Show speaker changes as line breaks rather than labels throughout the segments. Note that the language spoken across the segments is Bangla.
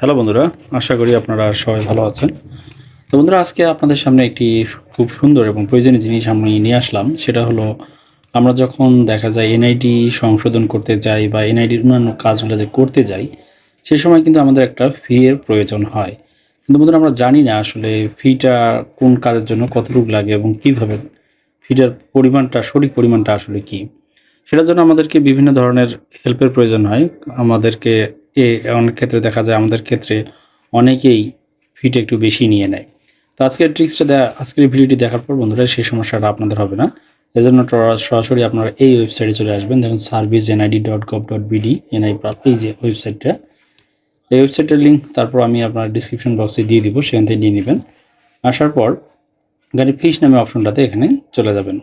হ্যালো বন্ধুরা, আশা করি আপনারা সবাই ভালো আছেন। তো বন্ধুরা, আজকে আপনাদের সামনে একটি খুব সুন্দর এবং প্রয়োজনীয় জিনিস আমি নিয়ে আসলাম। সেটা হলো, আমরা যখন দেখা যায় এনআইডি সংশোধন করতে যাই বা এনআইডির অন্যান্য কাজগুলো যে করতে যাই সেই সময় কিন্তু আমাদের একটা ফি এর প্রয়োজন হয়। কিন্তু বন্ধুরা, আমরা জানি না আসলে ফিটা কোন কাজের জন্য কতটুকু লাগে এবং কীভাবে ফিটার পরিমাণটা, সঠিক পরিমাণটা আসলে কী? সেটার জন্য আমাদেরকে বিভিন্ন ধরনের হেল্পের প্রয়োজন হয়। আমাদেরকে এ অনেক ক্ষেত্রে দেখা যায় আমাদের ক্ষেত্রে অনেকেই ফিট একটু বেশি নিয়ে নেয়। তো আজকের ট্রিক্সটা দেয়া, আজকের ভিডিওটি দেখার পর বন্ধুরা সেই সমস্যাটা আপনাদের হবে না। এজন্য সরাসরি আপনারা এই ওয়েবসাইটে চলে আসবেন। দেখুন service NID dot gov dot BD NI এই যে ওয়েবসাইটটা এই ওয়েবসাইটের লিঙ্ক তারপর আমি আপনার ডিসক্রিপশন বক্সে দিয়ে দিব, সেখান থেকে নিয়ে নেবেন। আসার পর গাড়ি ফিস নামে অপশনটাতে এখানে চলে যাবেন।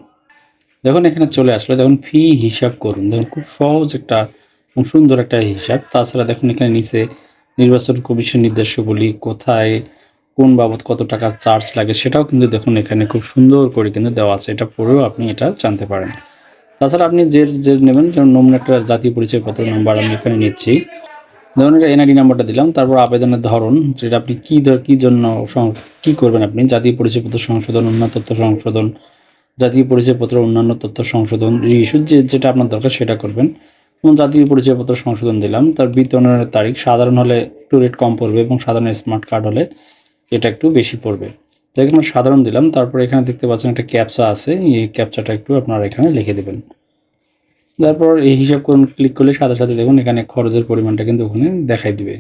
দেখুন এখানে চলে আসলে। দেখুন ফি হিসাব করুন। দেখুন খুব সহজ একটা এবং সুন্দর একটা হিসাব। তাছাড়া দেখুন এখানে নিচে নির্বাচন কমিশন নির্দেশাবলী কোথায়, কোন বাবদ কত টাকা চার্জ লাগে সেটাও কিন্তু দেখুন এখানে খুব সুন্দর করে কিন্তু দেওয়া আছে। এটা পড়েও আপনি এটা জানতে পারেন। তাছাড়া আপনি যে যে নেবেন, যেমন নমুনা একটা জাতীয় পরিচয়পত্র নাম্বার আমি এখানে নিচ্ছি। ধরুন এটা এনআইডি নাম্বারটা দিলাম, তারপর আবেদনের ধরন, যেটা আপনি কী ধর, কী জন্য কী করবেন আপনি? জাতীয় পরিচয়পত্র সংশোধন উন্নত তথ্য সংশোধন, জাতীয় পরিচয়পত্র অন্যান্য তথ্য সংশোধন রিইস্যু যে, যেটা আপনার দরকার সেটা করবেন। এবং জাতীয় পরিচয়পত্র সংশোধন দিলাম, তার বিতরণের তারিখ সাধারণ হলে একটু রেট কম পড়বে এবং সাধারণ স্মার্ট কার্ড হলে এটা একটু বেশি পড়বে। তো এখানে সাধারণ দিলাম, তারপর এখানে দেখতে পাচ্ছেন একটা ক্যাপচা আছে, এই ক্যাপচাটা একটু আপনারা এখানে লিখে দেবেন। তারপর এই হিসাব করুন ক্লিক করলে সাথে সাথে দেখুন এখানে খরচের পরিমাণটা কিন্তু ওখানে দেখাই দিবে।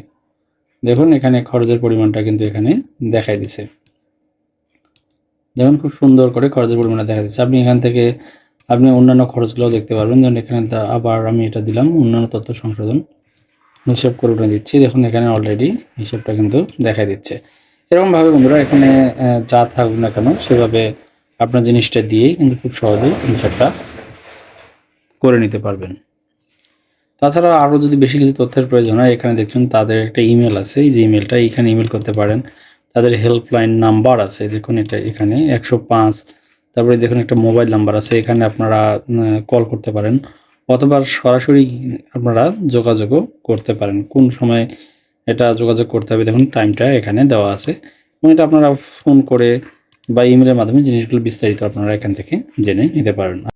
দেখুন এখানে খরচের পরিমাণটা কিন্তু এখানে দেখাই দিছে। দেখুন খুব সুন্দর করে খরচের পরিমাণটা দেখা দিচ্ছে। আপনি এখান থেকে আপনি অন্যান্য খরচগুলোও দেখতে পারবেন। যেমন এখানে আবার আমি এটা দিলাম, অন্যান্য তথ্য সংশোধন। হিসাব করে উঠে দিচ্ছি। দেখুন, এখানে অলরেডি হিসাবটা কিন্তু দেখাই দিচ্ছে। এরকমভাবে বন্ধুরা, এখানে যা থাকুক না কেন, সেভাবে আপনার জিনিসটা দিয়েই কিন্তু খুব সহজেই হিসাবটা করে নিতে পারবেন। তাছাড়া আরও যদি বেশি কিছু তথ্যের প্রয়োজন হয়, এখানে দেখছেন তাদের একটা ইমেল আছে। এই যে ইমেলটা এখানে ইমেল করতে পারেন। তাদের হেল্পলাইন নাম্বার আছে। দেখুন, এটা এখানে একশো পাঁচ তারপরে দেখুন একটা মোবাইল নাম্বার আছে, এখানে আপনারা কল করতে পারেন অথবা সরাসরি আপনারা যোগাযোগও করতে পারেন। কোন সময় এটা যোগাযোগ করতে হবে দেখুন, টাইমটা এখানে দেওয়া আছে। এবং এটা আপনারা ফোন করে বা ইমেলের মাধ্যমে জিনিসগুলো বিস্তারিত আপনারা এখান থেকে জেনে নিতে পারেন।